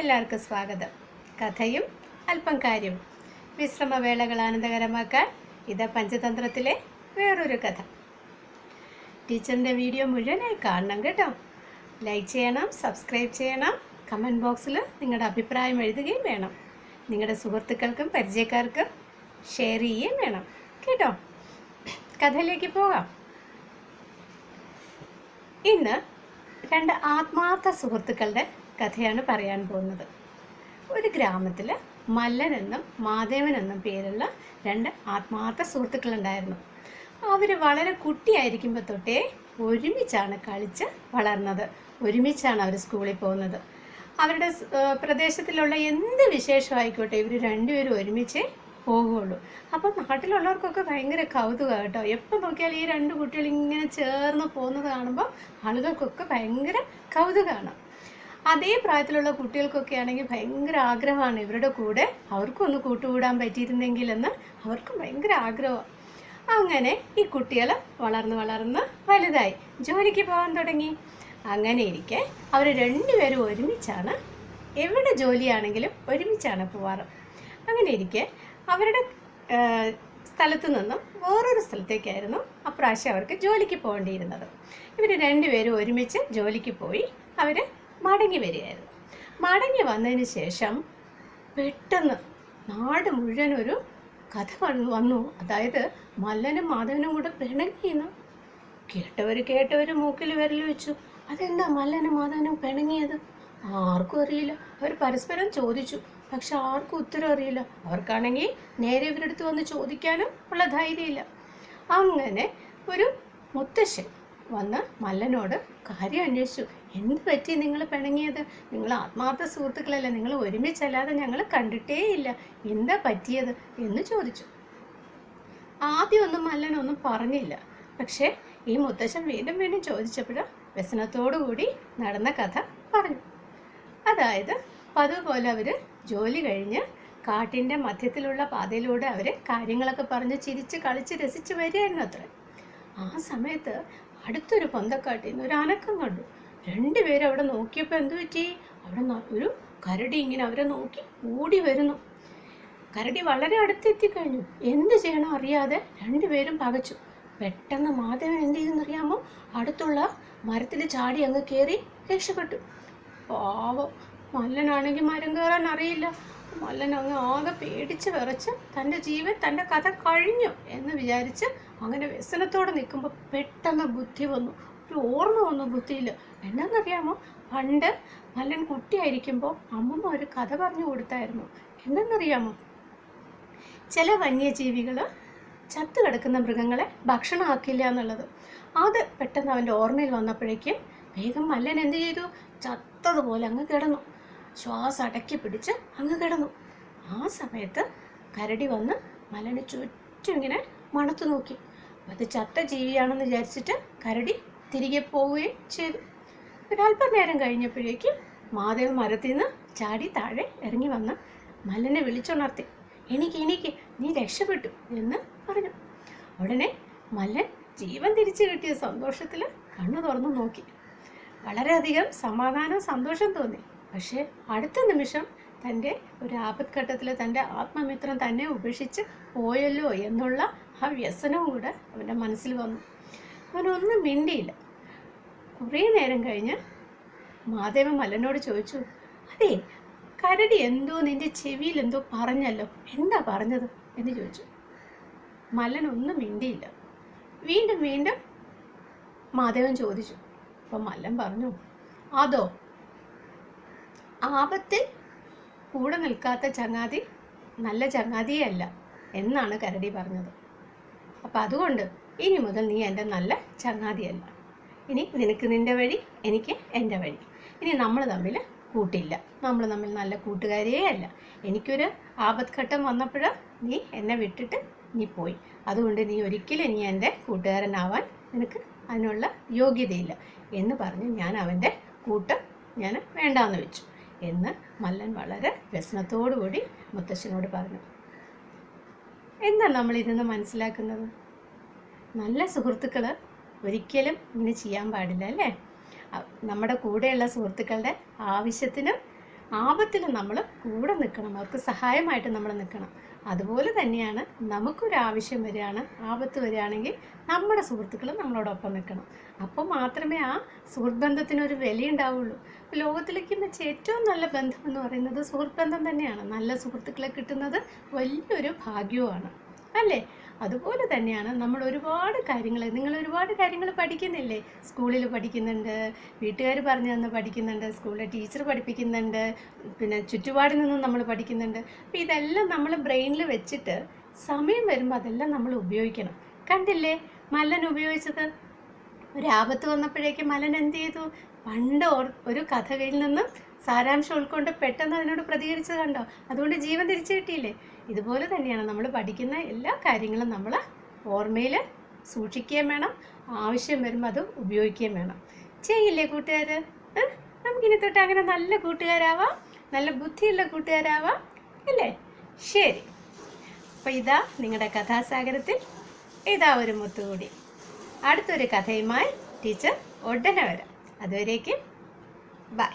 എല്ലാവർക്കും സ്വാഗതം. കഥയും അല്പം കാര്യം. വിശ്രമവേളകൾ ആനന്ദകരമാക്കാൻ ഇത് പഞ്ചതന്ത്രത്തിലെ വേറൊരു കഥ. ടീച്ചറിന്റെ വീഡിയോ മുഴുവനായി കാണണം കേട്ടോ. ലൈക്ക് ചെയ്യണം സബ്സ്ക്രൈബ് ചെയ്യണം കമന്റ് ബോക്സിൽ നിങ്ങളുടെ അഭിപ്രായം എഴുതുകയും വേണം. നിങ്ങളുടെ സുഹൃത്തുക്കൾക്കും പരിചയക്കാർക്കും ഷെയർ ചെയ്യുകയും വേണം. കേട്ടോ? കഥയിലേക്ക് പോകാം. ഇന്ന് രണ്ട് ആത്മാർത്ഥ സുഹൃത്തുക്കളുടെ കഥയാണ് പറയാൻ പോകുന്നത്. ഒരു ഗ്രാമത്തിൽ മല്ലൻ എന്നും എന്നും പേരുള്ള രണ്ട് ആത്മാർത്ഥ സുഹൃത്തുക്കളുണ്ടായിരുന്നു. അവർ വളരെ കുട്ടിയായിരിക്കുമ്പോൾ തൊട്ടേ ഒരുമിച്ചാണ് കളിച്ച് വളർന്നത്. ഒരുമിച്ചാണ് അവർ സ്കൂളിൽ പോകുന്നത്. അവരുടെ പ്രദേശത്തിലുള്ള എന്ത് വിശേഷമായിക്കോട്ടെ ഇവർ രണ്ടുപേരും ഒരുമിച്ച് പോകുള്ളൂ. അപ്പോൾ നാട്ടിലുള്ളവർക്കൊക്കെ ഭയങ്കര കൗതുകമാണ് കേട്ടോ എപ്പോൾ നോക്കിയാൽ ഈ രണ്ട് കുട്ടികൾ ഇങ്ങനെ ചേർന്ന് പോകുന്നത് കാണുമ്പോൾ ആളുകൾക്കൊക്കെ ഭയങ്കര കൗതുകമാണ് അതേ പ്രായത്തിലുള്ള കുട്ടികൾക്കൊക്കെ ആണെങ്കിൽ ഭയങ്കര ആഗ്രഹമാണ് ഇവരുടെ കൂടെ അവർക്കും ഒന്ന് കൂട്ടുകൂടാൻ പറ്റിയിരുന്നെങ്കിലെന്ന് അവർക്കും ഭയങ്കര ആഗ്രഹമാണ് അങ്ങനെ ഈ കുട്ടികൾ വളർന്ന് വളർന്ന് വലുതായി. ജോലിക്ക് പോകാൻ തുടങ്ങി. അങ്ങനെ ഇരിക്കെ അവർ രണ്ടുപേരും ഒരുമിച്ചാണ് എവിടെ ജോലിയാണെങ്കിലും ഒരുമിച്ചാണ് പോവാറ്. അങ്ങനെ ഇരിക്കെ അവരുടെ സ്ഥലത്ത് നിന്നും വേറൊരു സ്ഥലത്തേക്കായിരുന്നു അപ്രാവശ്യം അവർക്ക് ജോലിക്ക് പോകേണ്ടിയിരുന്നത്. ഇവർ രണ്ടുപേരും ഒരുമിച്ച് ജോലിക്ക് പോയി അവർ മടങ്ങി വരികയായിരുന്നു. മടങ്ങി വന്നതിന് ശേഷം പെട്ടെന്ന് നാട് മുഴുവൻ ഒരു കഥ വന്നു അതായത് മല്ലനും മാധവനും കൂടെ പിണങ്ങിയെന്ന് കേട്ടവർ കേട്ടവർ മൂക്കിൽ വിരൽ വെച്ചു. അതെന്താ മല്ലനും മാധവനും പിണങ്ങിയത്? ആർക്കും അറിയില്ല. അവർ പരസ്പരം ചോദിച്ചു. പക്ഷെ ആർക്കും ഉത്തരം അറിയില്ല. അവർക്കാണെങ്കിൽ നേരെ ഇവരടുത്ത് വന്ന് ചോദിക്കാനും ഉള്ള ധൈര്യമില്ല. അങ്ങനെ ഒരു മുത്തശ്ശൻ വന്ന് മല്ലനോട് കാര്യം അന്വേഷിച്ചു. എന്ത് പറ്റി നിങ്ങൾ പിണങ്ങിയത്? നിങ്ങൾ ആത്മാർത്ഥ സുഹൃത്തുക്കളല്ലേ. നിങ്ങൾ ഒരുമിച്ചല്ലാതെ ഞങ്ങൾ കണ്ടിട്ടേയില്ല. എന്താ പറ്റിയത് എന്ന് ചോദിച്ചു. ആദ്യമൊന്നും മല്ലനൊന്നും പറഞ്ഞില്ല. പക്ഷേ ഈ മുത്തശ്ശൻ വീണ്ടും വീണ്ടും ചോദിച്ചപ്പോൾ വ്യസനത്തോടു കൂടി നടന്ന കഥ പറഞ്ഞു. അതായത് പതിവ് പോലെ അവർ ജോലി കഴിഞ്ഞ് കാട്ടിന്റെ മധ്യത്തിലുള്ള പാതയിലൂടെ അവർ കാര്യങ്ങളൊക്കെ പറഞ്ഞ് ചിരിച്ച് കളിച്ച് രസിച്ച് വരികയായിരുന്നു അത്ര. ആ സമയത്ത് അടുത്തൊരു പൊന്തക്കാട്ടിൽ നിന്ന് ഒരു അനക്കം കണ്ടു. രണ്ടുപേരും അവിടെ നോക്കിയപ്പോൾ എന്തു പറ്റി? അവിടെ ഒരു കരടി ഇങ്ങനെ അവരെ നോക്കി ഓടി വരുന്നു. കരടി വളരെ അടുത്തെത്തിക്കഴിഞ്ഞു. എന്ത് ചെയ്യണം അറിയാതെ രണ്ടുപേരും പകച്ചു. പെട്ടെന്ന് മാധവൻ എന്ത് ചെയ്തെന്നറിയാമോ അടുത്തുള്ള മരത്തിൽ ചാടി അങ്ങ് കയറി രക്ഷപ്പെട്ടു. പാവം. മല്ലനാണെങ്കിൽ മരം കയറാൻ അറിയില്ല. മല്ലൻ അങ്ങ് ആകെ പേടിച്ച് വിറച്ച് തന്റെ ജീവൻ തന്റെ കഥ കഴിഞ്ഞു എന്ന് വിചാരിച്ച് അങ്ങനെ വ്യസനത്തോടെ നിൽക്കുമ്പോൾ പെട്ടെന്ന് ബുദ്ധി വന്നു. ഒരു ഓർമ്മ വന്നു ബുദ്ധിയിൽ എന്താണെന്നറിയാമോ പണ്ട് മല്ലൻ കുട്ടിയായിരിക്കുമ്പോൾ അമ്മമ്മ ഒരു കഥ പറഞ്ഞു കൊടുത്തായിരുന്നു. എന്തെന്നറിയാമോ? ചില വന്യജീവികൾ ചത്തു കിടക്കുന്ന മൃഗങ്ങളെ ഭക്ഷണമാക്കില്ല എന്നുള്ളത്. അത് പെട്ടെന്ന് അവന്റെ ഓർമ്മയിൽ വന്നപ്പോഴേക്കും വേഗം മല്ലൻ എന്ത് ചെയ്തു? ചത്തതുപോലെ അങ്ങ് കിടന്നു. ശ്വാസം അടക്കി പിടിച്ച് അങ്ങ് കിടന്നു. ആ സമയത്ത് കരടി വന്ന് മല്ലന് ചുറ്റും ഇങ്ങനെ മണത്തു നോക്കി. അത് ചത്ത ജീവിയാണെന്ന് വിചാരിച്ചിട്ട് കരടി തിരികെ പോവുകയും ചെയ്തു. ഒരല്പം നേരം കഴിഞ്ഞപ്പോഴേക്കും മാധവ് മരത്തിൽ നിന്ന് ചാടി താഴെ ഇറങ്ങി വന്ന് മല്ലനെ വിളിച്ചുണർത്തി എനിക്ക് എനിക്ക് നീ രക്ഷപ്പെട്ടു എന്ന് പറഞ്ഞു. ഉടനെ മല്ലൻ ജീവൻ തിരിച്ചു കിട്ടിയ സന്തോഷത്തിൽ കണ്ണു തുറന്നു നോക്കി. വളരെയധികം സമാധാനം സന്തോഷം തോന്നി. പക്ഷേ അടുത്ത നിമിഷം തന്റെ ഒരു ആപത്ഘട്ടത്തിൽ തന്റെ ആത്മമിത്രം തന്നെ ഉപേക്ഷിച്ച് പോയല്ലോ എന്നുള്ള ആ വ്യസനവും കൂടെ അവന്റെ മനസ്സിൽ വന്നു. അവനൊന്നും മിണ്ടിയില്ല. കുറേ നേരം കഴിഞ്ഞ് മാധവൻ മലനോട് ചോദിച്ചു അതെ കരടി എന്തോ നിന്റെ ചെവിയിൽ എന്തോ പറഞ്ഞല്ലോ എന്താ പറഞ്ഞത്? എന്ന് ചോദിച്ചു. മല്ലൻ ഒന്നും മിണ്ടിയില്ല. വീണ്ടും വീണ്ടും മാധവൻ ചോദിച്ചു. അപ്പം മല്ലൻ പറഞ്ഞു അതോ ആപത്തിൽ കൂടെ നിൽക്കാത്ത ചങ്ങാതി നല്ല ചങ്ങാതിയല്ല എന്നാണ് കരടി പറഞ്ഞത്. അപ്പം അതുകൊണ്ട് ഇനി മുതൽ നീ എന്റെ നല്ല ചങ്ങാതിയല്ല. ഇനി നിനക്ക് നിന്റെ വഴി എനിക്ക് എന്റെ വഴി. ഇനി നമ്മൾ തമ്മിൽ കൂട്ടില്ല. നമ്മൾ തമ്മിൽ നല്ല കൂട്ടുകാരിയേ അല്ല. എനിക്കൊരു ആപത്ഘട്ടം വന്നപ്പോൾ നീ എന്നെ വിട്ടിട്ട് നീ പോയി. അതുകൊണ്ട് നീ ഒരിക്കലും നീ എന്റെ കൂട്ടുകാരനാവാൻ നിനക്ക് അതിനുള്ള യോഗ്യതയില്ല. എന്ന് പറഞ്ഞ് ഞാൻ അവന്റെ കൂട്ട് ഞാൻ വേണ്ടാന്ന് വെച്ചു. എന്ന് മല്ലൻ വളരെ വ്യസനത്തോടു കൂടി മുത്തശ്ശനോട് പറഞ്ഞു. എന്താ നമ്മൾ ഇതിന്ന് മനസ്സിലാക്കുന്നത്? നല്ല സുഹൃത്തുക്കൾ ഒരിക്കലും ഇങ്ങനെ ചെയ്യാൻ പാടില്ല അല്ലേ? നമ്മുടെ കൂടെയുള്ള സുഹൃത്തുക്കളുടെ ആവശ്യത്തിനും ആപത്തിൽ നമ്മൾ കൂടെ നിൽക്കണം അവർക്ക് സഹായമായിട്ട് നമ്മൾ നിൽക്കണം അതുപോലെ തന്നെയാണ് നമുക്കൊരു ആവശ്യം വരികയാണ് ആപത്ത് വരികയാണെങ്കിൽ നമ്മുടെ സുഹൃത്തുക്കൾ നമ്മളോടൊപ്പം നിൽക്കണം. അപ്പോൾ മാത്രമേ ആ സുഹൃത്ത് ബന്ധത്തിനൊരു വിലയുണ്ടാവുള്ളൂ ലോകത്തിലേക്ക് വെച്ച് ഏറ്റവും നല്ല ബന്ധം എന്ന് പറയുന്നത് സുഹൃത്ത് ബന്ധം തന്നെയാണ്. നല്ല സുഹൃത്തുക്കളെ കിട്ടുന്നത് വലിയൊരു ഭാഗ്യവുമാണ് അല്ലേ? അതുപോലെ തന്നെയാണ് നമ്മൾ ഒരുപാട് കാര്യങ്ങൾ നിങ്ങൾ ഒരുപാട് കാര്യങ്ങൾ പഠിക്കുന്നില്ലേ? സ്കൂളിൽ പഠിക്കുന്നുണ്ട് വീട്ടുകാർ പറഞ്ഞു തന്ന് പഠിക്കുന്നുണ്ട് സ്കൂളിലെ ടീച്ചർ പഠിപ്പിക്കുന്നുണ്ട് പിന്നെ ചുറ്റുപാടിൽ നിന്നും നമ്മൾ പഠിക്കുന്നുണ്ട്. അപ്പോൾ ഇതെല്ലാം നമ്മൾ ബ്രെയിനിൽ വെച്ചിട്ട് സമയം വരുമ്പോൾ അതെല്ലാം നമ്മൾ ഉപയോഗിക്കണം. കണ്ടില്ലേ? മലൻ ഉപയോഗിച്ചത്? ഒരാപത്ത് വന്നപ്പോഴേക്ക് മലൻ എന്ത് ചെയ്തു? പണ്ട് ഒരു കഥകളിൽ നിന്നും സാരാംശം ഉൾക്കൊണ്ട് പെട്ടെന്ന് അതിനോട് പ്രതികരിച്ചത് കണ്ടോ? അതുകൊണ്ട് ജീവൻ തിരിച്ചു കിട്ടിയില്ലേ? ഇതുപോലെ തന്നെയാണ് നമ്മൾ പഠിക്കുന്ന എല്ലാ കാര്യങ്ങളും നമ്മൾ ഓർമ്മയിൽ സൂക്ഷിക്കുകയും വേണം ആവശ്യം വരുമ്പോൾ അത് ഉപയോഗിക്കുകയും വേണം. ചെയ്യില്ലേ കൂട്ടുകാർ നമുക്കിനി തൊട്ട് അങ്ങനെ നല്ല കൂട്ടുകാരാവാം നല്ല ബുദ്ധിയുള്ള കൂട്ടുകാരാവാം അല്ലേ? ശരി. അപ്പോൾ ഇതാ നിങ്ങളുടെ കഥാസാഗരത്തിൽ ഇതാ ഒരു മുത്തുകൂടി. അടുത്തൊരു കഥയുമായി ടീച്ചർ ഉടനെ വരാം. അതുവരേക്കും ബൈ.